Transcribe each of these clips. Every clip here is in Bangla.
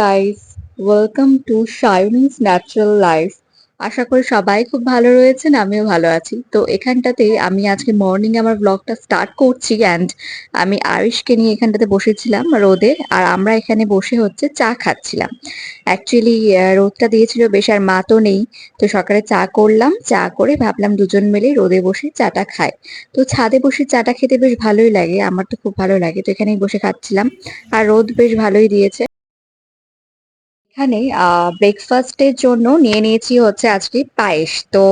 Guys welcome to Shiny's natural life আশা করি সবাই খুব ভালো রয়েছেন, আমিও ভালো আছি। তো এখানটাতে আমি আজকে মর্নিং আমার ব্লগটা স্টার্ট করছি অ্যান্ড আমি আয়ুষকে নিয়ে এখানটাতে বসেছিলাম রোদে, আর আমরা এখানে বসে হচ্ছে চা খাচ্ছিলাম। অ্যাকচুয়ালি রোদটা দিয়েছিল বেশ, আর মা তো নেই। তো সকালে চা করলাম, চা করে ভাবলাম দুজন মিলে রোদে বসে চাটা খাই। তো ছাদে বসে চাটা খেতে বেশ ভালোই লাগে, আমার তো খুব ভালো লাগে। তো এখানেই বসে খাচ্ছিলাম, আর রোদ বেশ ভালোই দিয়েছে। এখানে ব্রেকফাস্টের জন্য নিয়ে নিয়েছি হচ্ছে আজকে পায়েস। তো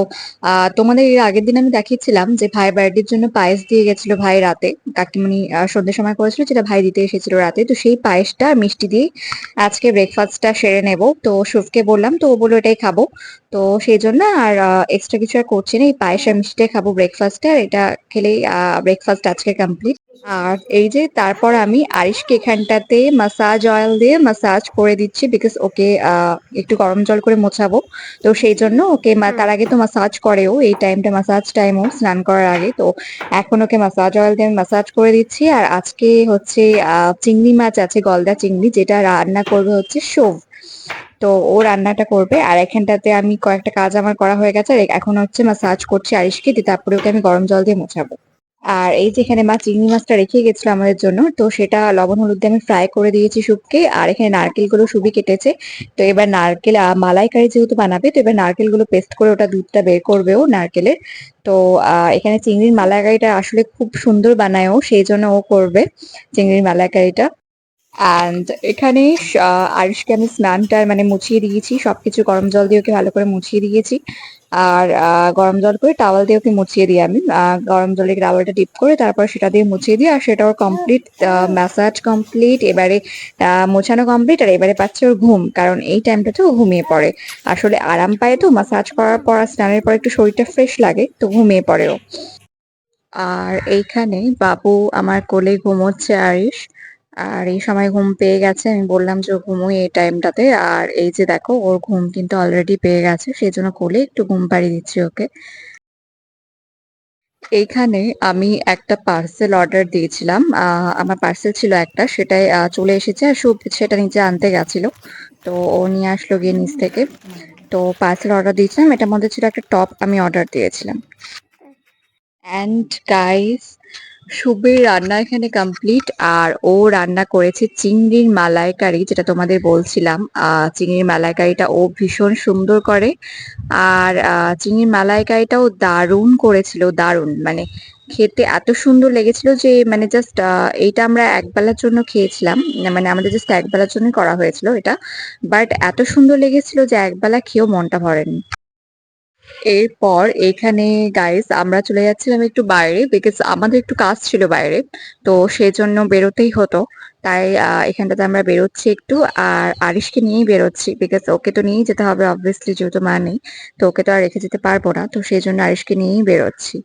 তোমাদের এর আগের দিন আমি দেখিয়েছিলাম যে ভাই বার্থডের জন্য পায়েস দিয়ে গেছিল ভাই রাতে। কাকিমণি সন্ধ্যের সময় করেছিল যেটা ভাই দিতে এসেছিল রাতে। তো সেই পায়েসটা মিষ্টি দিয়ে আজকে ব্রেকফাস্টটা সেরে নেব। তো শুভকে বললাম, তো ও বলল, এটাই খাব। তো সেই জন্য আর এক্সট্রা কিছু আর করছি না। এই পায়েস আর মিষ্টিটাই খাব ব্রেকফাস্টে আর এটা খেলেই ব্রেকফাস্ট আজকে কমপ্লিট আর এই যে তারপর আমি আরিশকে এখানটাতে মাসাজ অয়েল দিয়ে মাসাজ করে দিচ্ছি বিকজ ওকে একটু গরম জল করে মোছাবো। তো সেই জন্য ওকে তার আগে তো মাসাজ করেও, এই টাইমটা মাসাজ টাইমও স্নান করার আগে। তো এখন ওকে মাসাজ অয়েল দিয়ে আমি মাসাজ করে দিচ্ছি। আর আজকে হচ্ছে চিংড়ি মাছ আছে, গলদা চিংড়ি, যেটা রান্না করবে হচ্ছে শোভ। তো ও রান্নাটা করবে, আর এখানটাতে আমি কয়েকটা কাজ আমার করা হয়ে গেছে এখন হচ্ছে মাসাজ করছি আরিশকে, দিয়ে তারপরে ওকে আমি গরম জল দিয়ে মোছাবো। আর এই যে এখানে মা চিংড়ি মাছটা রেখে গেছিল আমাদের জন্য, তো সেটা লবণ হলুদ দিয়ে আমি ফ্রাই করে দিয়েছি শুপকে আর এখানে নারকেলগুলো সুবি কেটেছে। তো এবার নারকেল মালাইকারি যেহেতু বানাবে, তো এবার নারকেলগুলো পেস্ট করে ওটা দুধটা বের করবে ও নারকেলের। তো এখানে চিংড়ির মালাইকারিটা আসলে খুব সুন্দর বানায় ও, সেই জন্য ও করবে চিংড়ির মালাইকারিটা। অ্যান্ড এখানে আরুষকে আমি স্নানটা মানে মুছিয়ে দিয়েছি। সবকিছু গরম জল দিয়ে ওকে ভালো করে মুছিয়ে দিয়েছি। আর গরম জল করে টাওয়াল দিয়ে ওকে মুছিয়ে দিই আমি। গরম জলে টাওয়ালটা ডিপ করে তারপর সেটা দিয়ে মুছিয়ে দিই। আর সেটা ওর কমপ্লিট ম্যাসাজ কমপ্লিট এবারে মোছানো কমপ্লিট আর এবারে পাচ্ছে ওর ঘুম। কারণ এই টাইমটাতে ও ঘুমিয়ে পড়ে। আসলে আরাম পায় তো ম্যাসাজ করার পর স্নানের পর একটু শরীরটা ফ্রেশ লাগে, তো ঘুমিয়ে পড়ে ও আর এইখানে বাবু আমার কোলে ঘুমোচ্ছে আরিশ আর এই সময় ঘুম পেয়ে গেছে, আমি বললাম যে ঘুমোই এই টাইমটাতে। আর এই যে দেখো, ওর ঘুম কিন্তু অলরেডি পেয়ে গেছে সেই জন্য কোলে একটু ঘুম পাড়িয়ে দিচ্ছি ওকে। এইখানে আমি একটা পার্সেল অর্ডার দিয়েছিলাম আমার পার্সেল ছিল একটা, সেটাই চলে এসেছে আর শুভ সেটা নিচে আনতে গেছিল। তো ও নিয়ে আসলো গিয়ে নিচ থেকে। তো পার্সেল অর্ডার দিয়েছিলাম, এটার মধ্যে ছিল একটা টপ আমি অর্ডার দিয়েছিলাম। অ্যান্ড গাইস শুভের রান্না এখানে কমপ্লিট আর ও রান্না করেছে চিংড়ির মালাইকারি, যেটা তোমাদের বলছিলাম। চিংড়ির মালাইকারিটা ও ভীষণ সুন্দর করে। আর চিংড়ির মালাইকারিটাও দারুণ করেছিল, দারুণ। মানে খেতে এত সুন্দর লেগেছিল যে মানে জাস্ট এইটা আমরা একবেলার জন্য খেয়েছিলাম। মানে আমাদের জাস্ট একবেলার জন্যই করা হয়েছিল এটা। বাট এত সুন্দর লেগেছিল যে, একবেলা খেয়েও মনটা ভরেনি। এরপর এখানে গাইস আমরা চলে যাচ্ছিলাম একটু বাইরে বিকজ আমাদের একটু কাজ ছিল বাইরে, তো সেজন্য বেরোতেই হতো। তাই এখানটাতে আমরা বেরোচ্ছি একটু আর আরিশকে নিয়েই বেরোচ্ছি বিকজ ওকে তো নিয়েই যেতে হবে অবভিয়াসলি যেহেতু মা নেই, তো ওকে তো আর রেখে যেতে পারব না, তো সেই জন্য আরিশকে নিয়েই বেরোচ্ছি।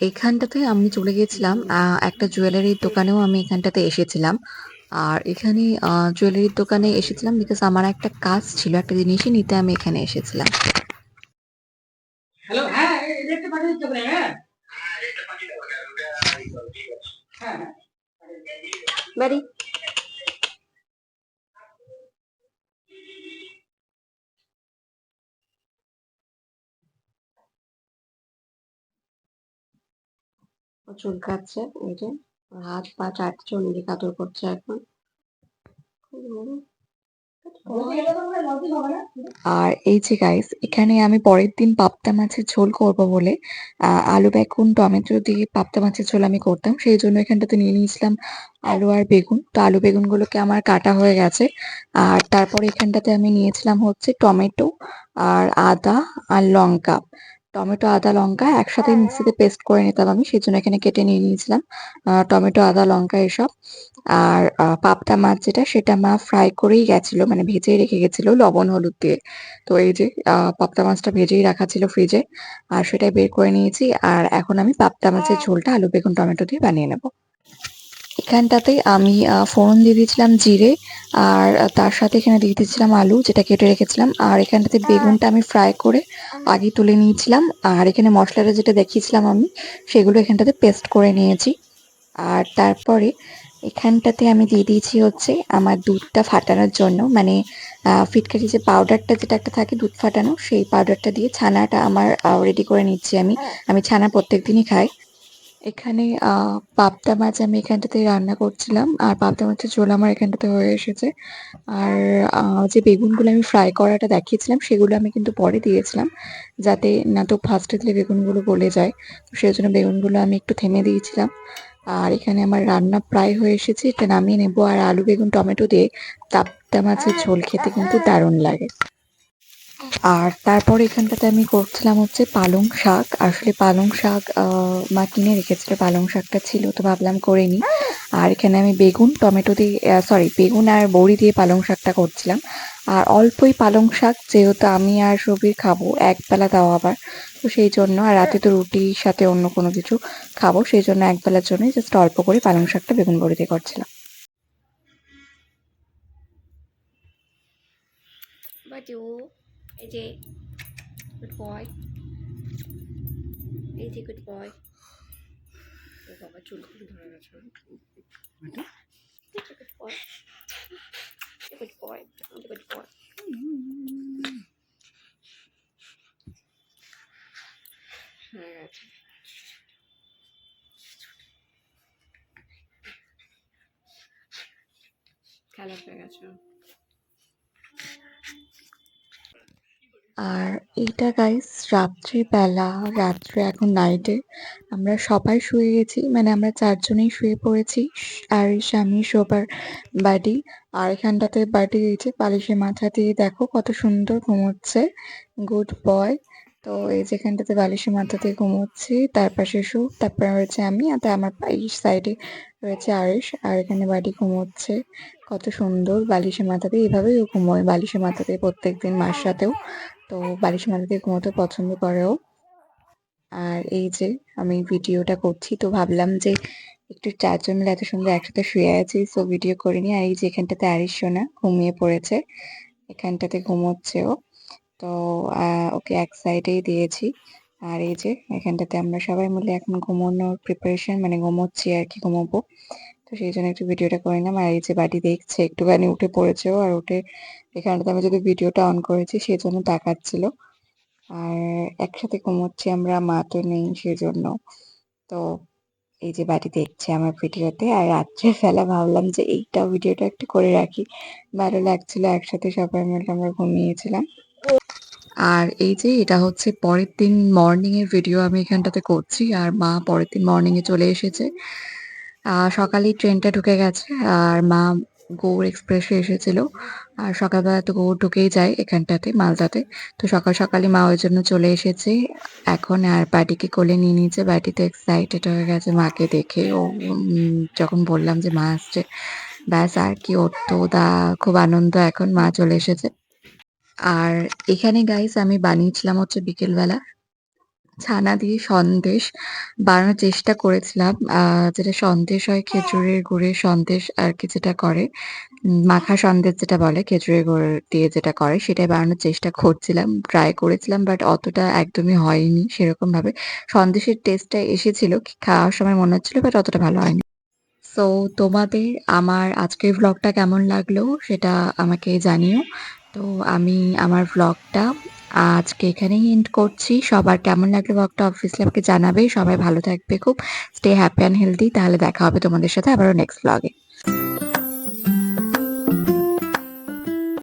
এখানটাতে আমি চলে গেছিলাম আহ, একটা জুয়েলারির দোকানেও আমি এখানটাতে এসেছিলাম। আর এখানে জুয়েলারির দোকানে এসেছিলাম বিকজ আমার একটা কাজ ছিল একটা জিনিসই নিতে আমি এখানে এসেছিলাম। হ্যালো হ্যাঁ এটা পাঠিয়ে দিতে পারে হ্যাঁ। হ্যাঁ হ্যাঁ বাড়ি ও চুল কাটছে, এই যে হাত পা চারটে চুল কাতর করছে এখন। আর এই যে গাইস এখানে আমি পরের দিন পাবদা মাছের ঝোল করব বলে আলু বেগুন, টমেটো দিয়ে পাবদা মাছের ঝোল আমি করতাম। সেই জন্য এখানটাতে নিয়ে নিয়েছিলাম আলু আর বেগুন। তো আলু বেগুনগুলোকে আমার কাটা হয়ে গেছে। আর তারপর এখানটাতে আমি নিয়েছিলাম হচ্ছে টমেটো, আর আদা আর লঙ্কা। টমেটো আদা লঙ্কা একসাথে মিক্সিতে পেস্ট করে নিতাম আমি সেই জন্য এখানে কেটে নিয়ে নিয়েছিলাম। টমেটো আদা লঙ্কা এসব। আর পাপটা পাবদা মাছ যেটা সেটা মা ফ্রাই করেই গেছিল মানে ভেজেই রেখে গেছিল লবণ হলুদ দিয়ে। তো এই যে পাপটা পাবদা মাছটা ভেজেই রাখা ছিল ফ্রিজে আর সেটাই বের করে নিয়েছি। আর এখন আমি পাবদা মাছের ঝোলটা আলু বেগুন টমেটো দিয়ে বানিয়ে নেব। এখানটাতে আমি ফোড়ন দিয়ে দিয়েছিলাম জিরে আর তার সাথে এখানে দিয়ে দিয়েছিলাম আলু, যেটা কেটে রেখেছিলাম। আর এখানটাতে বেগুনটা আমি ফ্রাই করে আগে তুলে নিয়েছিলাম। আর এখানে মশলাটা যেটা দেখিয়েছিলাম আমি, সেগুলো এখানটাতে পেস্ট করে নিয়েছি। আর তারপরে এখানটাতে আমি দিয়ে দিয়েছি হচ্ছে আমার দুধটা ফাটানোর জন্য। মানে ফিটকারি যে পাউডারটা যেটা একটা থাকে দুধ ফাটানো, সেই পাউডারটা দিয়ে ছানাটা আমার রেডি করে নিচ্ছি আমি। আমি ছানা প্রত্যেক দিনই খাই। এখানে আহ, পাবদা মাছ আমি এখানটাতে রান্না করছিলাম। আর পাবদা মাছের ঝোল আমার এখানটাতে হয়ে এসেছে। আর আহ, যে বেগুনগুলো আমি ফ্রাই করাটা দেখিয়েছিলাম সেগুলো আমি কিন্তু পরে দিয়েছিলাম যাতে না তো ফার্স্টে দিলে বেগুনগুলো গলে যায়। তো সেই জন্য বেগুনগুলো আমি একটু থেমে দিয়েছিলাম। আর এখানে আমার রান্না প্রায় হয়ে এসেছে এটা নামিয়ে নেব। আর আলু বেগুন টমেটো দিয়ে পাবদা মাছের ঝোল খেতে কিন্তু দারুণ লাগে। আর তারপর এখানটাতে আমি করছিলাম হচ্ছে পালং শাক। আসলে পালং শাক মা কিনে রেখেছিল, পালং শাকটা ছিল তো ভাবলাম করে নিই। আর এখানে আমি বেগুন, টমেটো দিয়ে সরি বেগুন আর বড়ি দিয়ে পালং শাকটা করছিলাম। আর অল্পই পালং শাক, যেহেতু আমি আর সবির খাব এক বেলা দাও আবার। তো সেই জন্য, আর রাতে তো রুটির সাথে অন্য কোনো কিছু খাব, সেই জন্য এক বেলার জন্য জাস্ট অল্প করে পালং শাকটা বেগুন, বড়ি দিয়ে করছিলাম। এই যে গুড বয় এই যে গুড বয় ও বাবা চুলগুলো ধরে গেছে good boy good boy good boy হয়ে গেছে খেলা হয়ে গেছে আর এইটা গাইস রাত্রিবেলা, রাত্রে এখন নাইটে আমরা সবাই শুয়ে গেছি মানে আমরা চারজনেই শুয়ে পড়েছি, আর স্বামী শোবার বাড়ি আর এখানটাতে বাড়ি দিয়েছে বালিশের মাথা দিয়ে দেখো কত সুন্দর ঘুমোচ্ছে গুড বয় তো এই যেখানটাতে বালিশের মাথা দিয়ে ঘুমোচ্ছে, তার পাশে সু তারপরে রয়েছে আমি, আর তার আমার এই সাইডে রয়েছে আরিশ, আর এখানে বাড়ি ঘুমোচ্ছে, কত সুন্দর বালিশের মাথা দিয়ে, এভাবেই ও ঘুমোয় বালিশের মাথা দিয়ে প্রত্যেকদিন মার সাথেও তো মাথা দিয়ে ঘুমোতে পছন্দ করে ও আর এই যে আমি ভিডিওটা করছি, তো ভাবলাম যে একটু চারজন মিলে এত সুন্দর একসাথে শুয়ে আছি সো ভিডিও করিনি। আর এই যে এখানটাতে আরিশ সোনা ঘুমিয়ে পড়েছে, এখানটাতে ঘুমোচ্ছে ও। তো ওকে এক সাইডেই দিয়েছি। আর এই যে এখানটাতে আমরা সবাই মিলে এখন ঘুমানোর প্রিপারেশন মানে ঘুমোচ্ছি আর কি, ঘুমোবো। তো সেই জন্য একটু ভিডিওটা করে নিলাম। আর এই যে বাড়ি দেখছে একটুখানি উঠে পড়েছেও, আর উঠে এখানটাতে আমি যদি ভিডিওটা অন করেছি, সেই জন্য তাকাচ্ছিল। আর একসাথে ঘুমোচ্ছি আমরা, মা তো নেই সেজন্য। তো এই যে বাড়ি দেখছে আমার ভিডিওতে, আর রাত্রের বেলা ভাবলাম যে এইটা ভিডিওটা একটু করে রাখি। ভালো লাগছিল, একসাথে সবাই মিলে আমরা ঘুমিয়েছিলাম। আর এই যে এটা হচ্ছে পরের দিন মর্নিং এর ভিডিও আমি এখানটাতে করছি, আর মা পরের দিন মর্নিং এ চলে এসেছে। সকালেই ট্রেনটা ঢুকে গেছে, আর মা গৌড় এক্সপ্রেসে এসেছিল। আর সকালবেলা তো গৌড় ঢুকেই যায় এখানটাতে, মালদাতে। তো সকাল সকালই মা ওই জন্য চলে এসেছে। এখন আর বাড়িকে কোলে নিয়ে নিয়েছে বাড়িতে এক্সাইটেড হয়ে গেছে মাকে দেখে। ও যখন বললাম যে মা আসছে, ব্যাস আর কি, ওর তো দা খুব আনন্দ, এখন মা চলে এসেছে। আর এখানে গাইস আমি বানিয়েছিলাম হচ্ছে বিকেলবেলা। ছানা দিয়ে সন্দেশ বানানোর চেষ্টা করেছিলাম। যেটা সন্দেশ হয় খেজুরের গুড়ের সন্দেশ আর কি যেটা করে মাখা সন্দেশ যেটা বলে, খেজুরের গুড় দিয়ে যেটা করে, সেটাই বানানোর চেষ্টা করছিলাম ট্রাই করেছিলাম বাট অতটা একদমই হয়নি সেরকম ভাবে সন্দেশের টেস্টটা এসেছিল, খাওয়ার সময় মনে হচ্ছিল বাট অতটা ভালো হয়নি। সো তোমাদের আমার আজকের ভ্লগটা কেমন লাগল, সেটা আমাকে জানিও। তো আমি আমার ব্লগটা আজকে এখানেই এন্ড করছি। সবার কেমন লাগল ব্লগটা অবভিয়াসলি আমাকে জানাবে। সবাই ভালো থাকবে খুব। স্টে হ্যাপি অ্যান্ড হেলদি তাহলে দেখা হবে তোমাদের সাথে আবারও নেক্সট ভ্লগে